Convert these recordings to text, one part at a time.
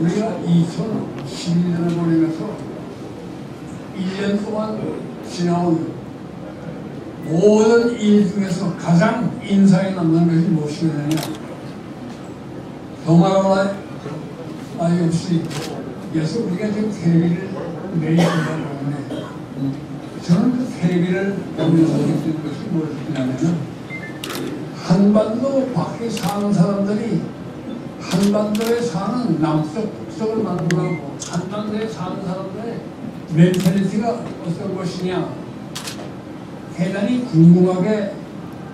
우리가 2012년을 보내면서 1년 동안 지나온 모든 일 중에서 가장 인상에 남는 것이 무엇이냐면 동아와 아이 없이 그래서 우리가 지금 텔레비를 매일 보는데 저는 그 텔레비를 보면서 느낀 것이 무엇이냐면 한반도 밖에 사는 사람들이 한반도에 사는 남쪽 북쪽을 만들고 한반도에 사는 사람들의 멘탈리티가 어떤 것이냐 대단히 궁금하게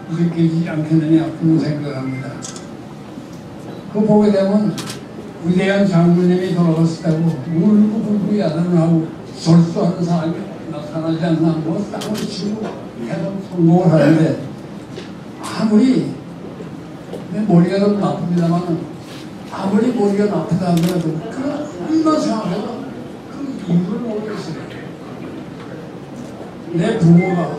느끼지 않겠느냐 그런 생각을 합니다. 그 보게 되면 위대한 장군님이 돌아갔을 때고 울고 불고 야단을 하고 절수하는 사람이 나타나지 않나 뭐 땅을 치고 계속 성공을 하는데 아무리 내 머리가 좀 나쁩니다만 아무리 머리가 나쁘다 하더라도 그 한번 생각해도 그 이유를 모르겠어요. 내 부모가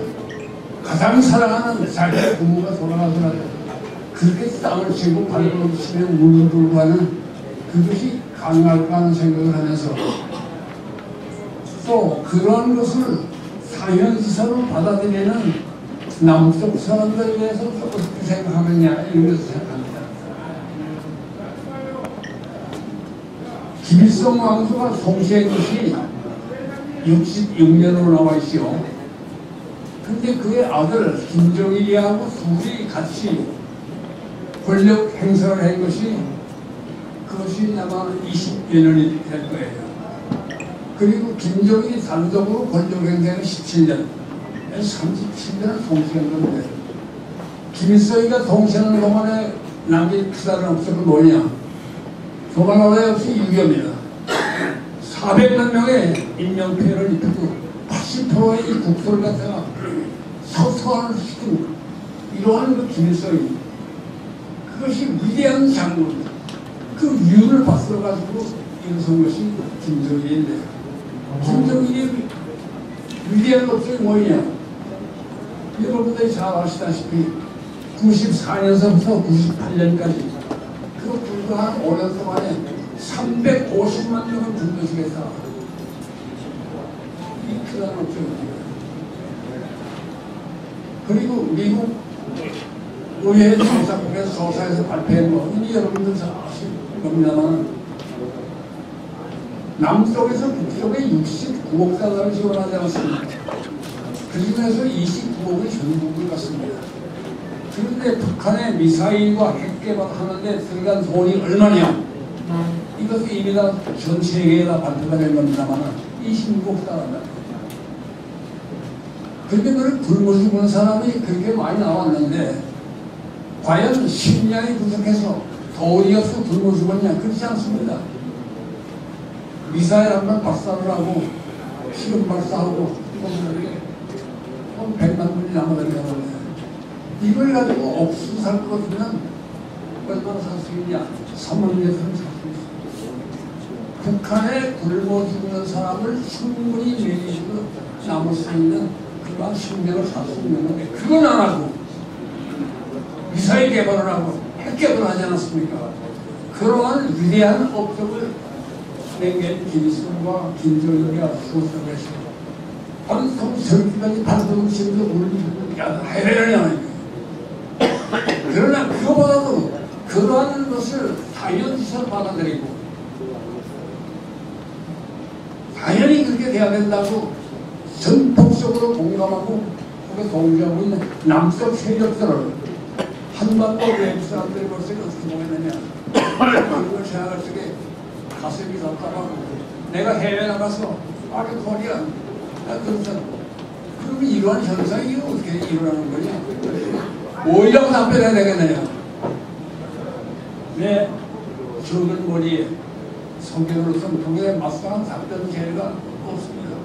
가장 사랑하는 자기의 부모가 돌아가더라도 그렇게 땅을 치고 발걸음 치며 울고불고 하는 그것이 가능할까 하는 생각을 하면서 또 그런 것을 사현지사로 받아들이는 남쪽 사람들에 대해서 어떻게 생각하느냐 이런 것을 생각합니다. 김일성 왕수가 송시한 것이 66년으로 나와 있죠. 근데 그의 아들 김정일이하고 둘이 같이 권력 행사를 한 것이 그것이 아마 20여 년이 될 거예요. 그리고 김정일이 단독으로 권력 행사는 17년, 37년을 동시한 건데 김일성이가 동시하는 동안에 남긴 그다른 없었고 뭐냐? 조만원에 없이 유교입니다. 400만 명의 인명피해를 입히고 80%의 이 국토를 갖다가 서서한을 시키고 이러한 그 김일성이 그것이 위대한 장군 그 이유를 받들어 가지고 일어선 것이 김정일인데 김정일이 위대한 것들이 뭐냐? 여러분들이 잘 아시다시피 94년서부터 98년까지 그 불과 5년 동안에 350만 명을 분노식에서 이 크다는 업적입니다. 그리고 미국 의회 조사국에서 조사에서 발표한 거 이미 여러분들 잘 아실 겁니다만 남쪽에서 북쪽에 69억 달러를 지원하지 않았습니까? 그 중에서 29억이 전국을 갔습니다. 그런데 북한의 미사일과 핵 개발하는데 들어간 돈이 얼마냐? 이것도 이미 다전 세계에 다 발표가 된 겁니다만 26억 달러입니다. 그런데 그걸 굶어 죽은 사람이 그렇게 많이 나왔는데 과연 식량이 부족해서 돈이 없어 굶어 죽었냐? 그렇지 않습니다. 미사일 한 번 발사를 하고 실험 발사하고 한 100만 분이 남아들어가는데 이걸 가지고 옥수수 살 것 같으면 얼마나 살 수 있냐? 3만 년은 살수 있어. 북한에 굶어 죽는 사람을 충분히 매기시고 남을 수 있는 그러한 숙명을 사수있는 그건 안 하고 미사일 개발을 하고 핵 개발을 하지 않았습니까? 그러한 위대한 업적을 맹겐 김일성과 김정일이 수호하셨습니다. 반성 저기까지 반성을 지면서 울리고 야하이라냐 그러나 그거보다도 그러한 것을 자연시설 받아들이고 돼야 된다고 전폭적으로 공감하고 그게 동조하고 있는 남쪽 세력들을 한반도 외국 사람들이 벌써 어떻게 보겠느냐. 그걸 생각할 적에 가슴이 답답하고 내가 해외 나가서 아래 코리아 그러면 그러면 이러한 현상이 어떻게 일어나는 거냐. 뭐라고 답변해야 되겠느냐. 내 적은 머리에 성경으로서 그에 맞서는 답변 기회가 없습니다.